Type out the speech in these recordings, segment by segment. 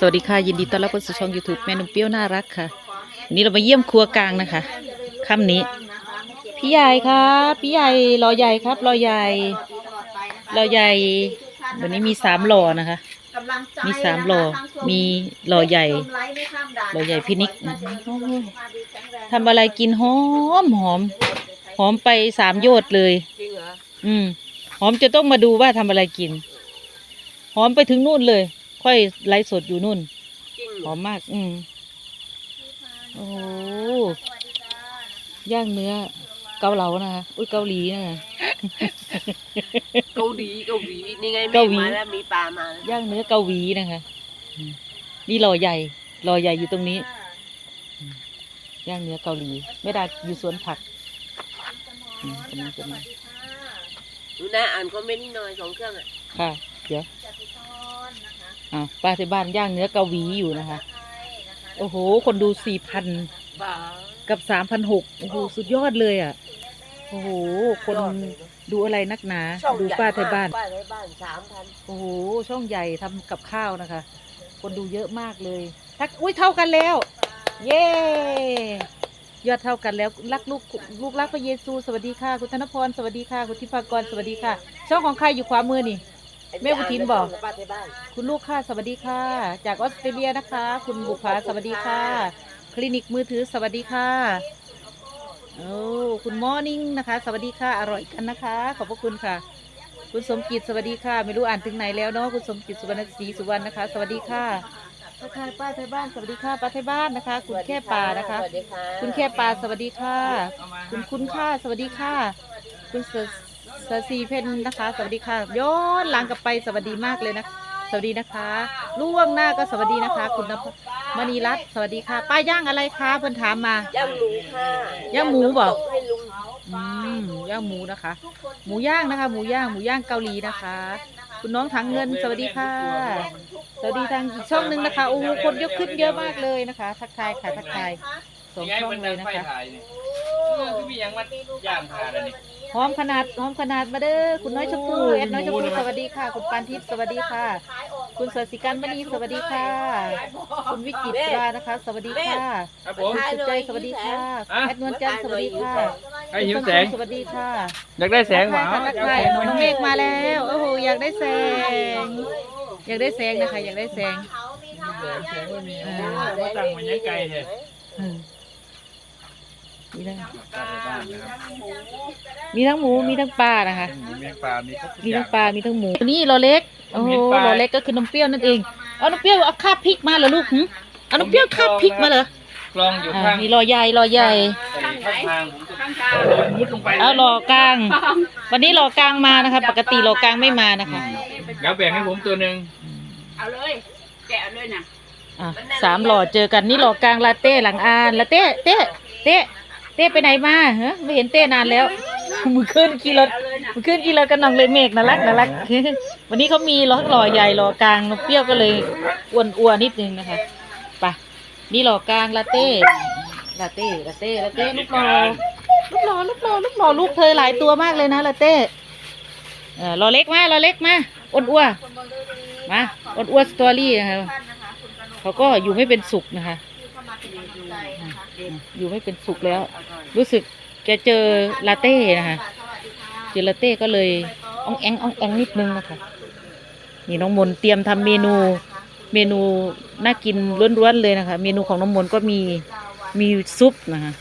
สวัสดีค่ะ ยินดีต้อนรับเข้าสู่ช่อง YouTube แม่นุ่มเปรี้ยวน่ารักค่ะวันนี้เรามาเยี่ยมครัวกลางนะคะค่ำนี้ พี่ใหญ่ครับพี่ใหญ่รอใหญ่ครับรอใหญ่รอใหญ่วันนี้มีสามหล่อนะคะ มีสามหล่อมีหล่อใหญ่หล่อใหญ่พี่นิกทำอะไรกินหอมหอมหอมไปสามโยชน์เลยออืมหอมจะต้องมาดูว่าทำอะไรกิน หอมไปถึงนู่นเลย ค่อยไลฟ์สดอยู่นู่นจริงหอมมาก อืม โอ้โห ย่างเนื้อ เกาเหลานะคะอุ้ยเกาหลีนะคะ เกาหลีเกาหลีนี่ไงเกาหลีมีมาแล้วมีปลามาแล้วย่างเนื้อเกาหลีนะคะอืมนี่รอใหญ่รอใหญ่อยู่ตรงนี้อืมย่างเนื้อเกาหลีไม่ได้อยู่สวนผักอืมตรงนี้ตรงนี้ดูนะอ่านคอมเมนต์นิดหน่อยสองเครื่องอะค่ะ เดี๋ยว อ่าป้าที่บ้านย่างเนื้อเกาหลีอยู่นะคะ โอ้โห คนดูสี่พันบ้ากับสามพันหกโอ้โหสุดยอดเลยอะ โอ้โห คนดูอะไรนักหนาช่องดูใหญ่ป้าไทยบ้าน ป้าไทยบ้านสามพันโอ้โห ช่องใหญ่ทำกับข้าวนะคะ คนดูเยอะมากเลยทักอุ้ยเท่ากันแล้ว เย้ยอดเท่ากันแล้วรักลูกลูกรักพระเยซู สวัสดีค่ะ คุณธนพร สวัสดีค่ะ คุณทิพากร สวัสดีค่ะ ช่องของใครอยู่ขวามือนี่ แม่บุญทินบอก ป้าไทยบ้านคุณลูกค่ะสวัสดีค่ะ จากออสเตรเลียนะคะ คุณบุภาสวัสดีค่ะ คลินิกมือถือสวัสดีค่ะโอ้คุณมอร์นิ่งนะคะ สวัสดีค่ะอร่อยกันนะคะ ขอบพระคุณค่ะ คุณสมจิตสวัสดีค่ะ ไม่รู้อ่านถึงไหนแล้วเนาะคุณสมจิตสุวรรณศรีสุวรรณนะคะ สวัสดีค่ะทักทายป้าไทยบ้านสวัสดีค่ะป้าไทยบ้านนะคะ คุณแค่ป่านะคะ สวัสดีค่ะคุณแค่ปลาสวัสดีค่ะ คุณคุณค่าสวัสดีค่ะ คุณเสเสสีเพนนะคะ สวัสดีค่ะ ย้อนหลังกลับไปสวัสดีมากเลยนะ สวัสดีนะคะล่วงหน้าก็สวัสดีนะคะ คุณนภมณีรัตน์สวัสดีค่ะ ป้าย่างอะไรคะเพิ่นถามมา ย่างหมูค่ะย่างหมูบอกน้ำตให้ลุงอืมย่างหมูนะคะ หมูย่างนะคะ หมูย่างหมูย่างเกาหลีนะคะ คุณน้องถังเงินสวัสดีค่ะ สวัสดีทางอีกช่องหนึงนะคะโอ้โหคนยกขึ้นเยอะมากเลยนะคะ ทักทายค่ะทักทายสองช่องเลยนะคะเออคือมีอย่างมันย่างขาดอันนี้ หอมขนาดหอมขนาดมาเด้อคุณน้อยชมพูแอดน้อยชมพูสวัสดีค่ะ คุณปานทิพย์สวัสดีค่ะ คุณสวสิการมณีสวัสดีค่ะ คุณวิจิตรานะคะ สวัสดีค่ะครับผมคุณสุดใจสวัสดีค่ะอะแอดนวลจันทร์สวัสดีค่ะใครหิวแสงสวัสดีค่ะอยากได้แสงหวาทักทายค่ะทักทายน้องเมฆมาแล้วโอ้โหอยากได้แสง อยากได้แสงนะคะอยากได้แสง แสงแสงไม่มีว่าตั้งมันยังไกลเลยอืม มีทั้งปลาในบ้านนะครับมีทั้งหมูมีทั้งปลานะคะ มีแมงปลา มีครบทุกมีอทั้ย่างง ปลา มีทั้งหมู นี่รอเล็ก โอ้โหเห็นปลา รอเล็กก็คือน้ำเปรี้ยวนั่นเอง เอาน้ำเปรี้ยวเอาคาบพริกมาเหรอลูกหึเอาน้ำเปรี้ยวคาบพริกมาเหรอกลองอยู่อ่าข้างนี่รอใหญ่รอใหญ่ ข้างทางผมจะมุดลงไปเอารอกลาง วันนี้รอกลางมานะคะ ปกติรอกลางไม่มานะคะเดี๋ยวแบ่งให้ผมตัวหนึ่งเอาเลย แกะเลยนะอะสามหล่อเจอกันนี่หล่อกลางลาเต้หลังอานลาเต้เต้เต้ เต้ไปไหนมาฮะไม่เห็นเต้นานแล้ว มือขึ้นขี่รถมือขึ้นขี่รถกันน้องเลยเมฆน่ารักน่ารักวันนี้เขามีล้อหล่อใหญ่หล่อกลางนกเปรี้ยวก็เลยอ้วนอ้วนๆนิดนึงนะคะไปนี่หล่อกลางลาเต้ลาเต้ลาเต้ลาเต้ลูกหล่อลูกหล่อลูกหล่อลูกหล่อลูกเธอหลายตัวมากเลยนะลาเต้เออรอเล็กมารอเล็กมาอ้วนอ้วนมาอ้วนอ้วนสตอรี่นะคะเขาก็อยู่ไม่เป็นสุขนะคะ อยู่ไม่เป็นสุขแล้ว รู้สึกแกเจอลาเต้นะคะเจอลาเต้ก็เลยอ่องแองอ่องแองนิดนึงนะคะนี่น้องมนเตรียมทำเมนูเมนูน่ากินล้วนๆเลยนะคะ เมนูของน้องมนก็มีมีซุปนะคะ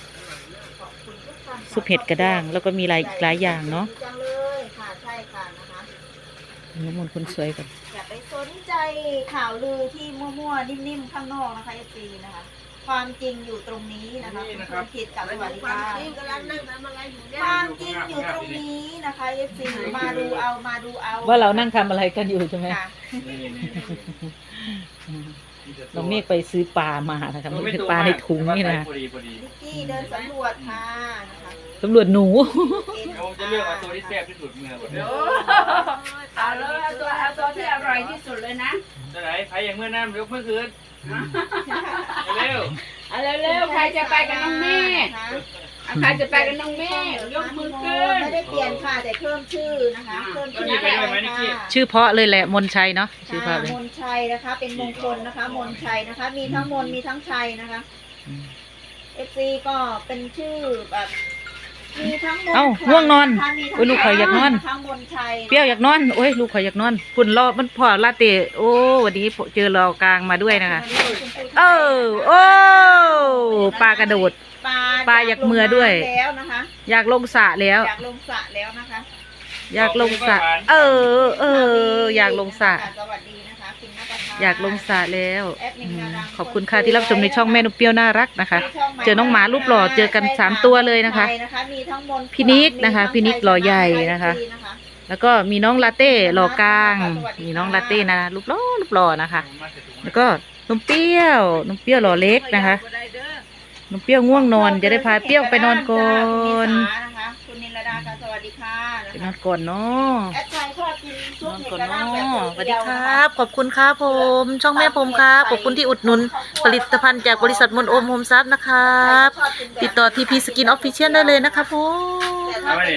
ซุปเห็ดกระด้าง แล้วก็มีหลายหลายอย่างเนาะน้องมนคนสวยกันอย่าไปสนใจข่าวลือที่มั่วๆนิ่มๆข้างนอกนะคะเอฟซีนะคะ ความจริงอยู่ตรงนี้นะคะคุณสมคิดกับสวัสดีความค่ะจริงกำลังนั่งทำอะไรอยู่เนี่คยวามจริงอยู่ตรงนี้นะคะเอฟซีมาดูเอามาดูเอาว่าเรานั่งทำอะไรกันอยู่ใช่ไหมค่ะนี่นี่นี่น้องเมฆไปซื้อปลามานะคะไม่ใช่ปลาในถุงนี่นะพอดีพอดีนิกกี้เดินสำรวจค่ะนะคะตำรวจหนูเอ็นเดี๋ยวผมจะเลือกเอาตัวที่แซ่บที่สุดเมื่อหมดเลยเอาเลยเอาตัวเอาตัวที่อร่อยที่สุดเลยนะจะไหนใครอย่างเมื่อน้ำยกเมื่อคืน เร็วเอาเร็วๆใครจะไปกับน้องเมฆนะคะใอะใครจะไปกับน้องเมฆยกมือขึ้นไม่ได้เปลี่ยนค่ะแต่เพิ่มชื่อนะคะเพิ่มชื่อไปด้วยไหมนิกกี้ค่ะชื่อเพราะเลยแหละมนชัยเนาะชื่อเพราะเลยมนชัยนะคะ เป็นมงคลนะคะ มนชัยนะคะ มีทั้งมนมีทั้งชัยนะคะอืมเอฟซีก็เป็นชื่อแบบ มีทั้งมนเอ้าชัยง่วงนอนะคะมีทั้งโอ้ยลูกข่อยอยากนอน ทั้งมนชัยเปรี้ยวอยากนอนโอ้ยลูกข่อยอยากนอนพุ่นรอมันพอลาเต้โอ้วันนี้เจอรอกลางมาด้วยนะคะเออโอ้ปลากระโดด ปลาปลาอยากเมือด้วยลงน้ำแล้วนะคะอยากลงสระแล้ว อยากลงสระแล้วนะคะอยากลงสระเออ เออ อยากลงสระ สวัสดี อยากลงสระแล้วแอดมิอืนมดาราขอบคุณค่ะที่รับชมในช่องแม่นุเปรี้ยวน่ารักนะคะช่ใเจอน้องหมารูปหล่อเจอกันสามตัวเลยนะคะใช่มีทั้งมนต์พี่นิกนะคะมีทั้งพี่นิกหล่อใหญ่นะคะไทยนะคะ แล้วก็มีน้องลาเต้หล่อกลาง มีน้องลาเต้นะรูปหล่อรูปหล่อนะคะ แล้วก็นมเปรี้ยวนมเปรี้ยวหล่อเล็กนะคะนมเปรี้ยวง่วงนอนจะได้พาเปรี้ยวไปนอนก่อนคุณนิสานะ นอนก่อนเนาะแอดไลน์ชอบกินซุปอนเห็ดก่อนกระด้างเนาะสวัสดีครับ ขอบคุณครับผม ช่องแม่ผมครับ ขอบคุณที่อุดหนุน ผลิตภัณฑ์จากบริษัทมนโอมโฮมซับนะครับ ติดต่อทีพีสกินออฟฟิเชียลได้เลยนะครับผม แต่ถ้าเป็น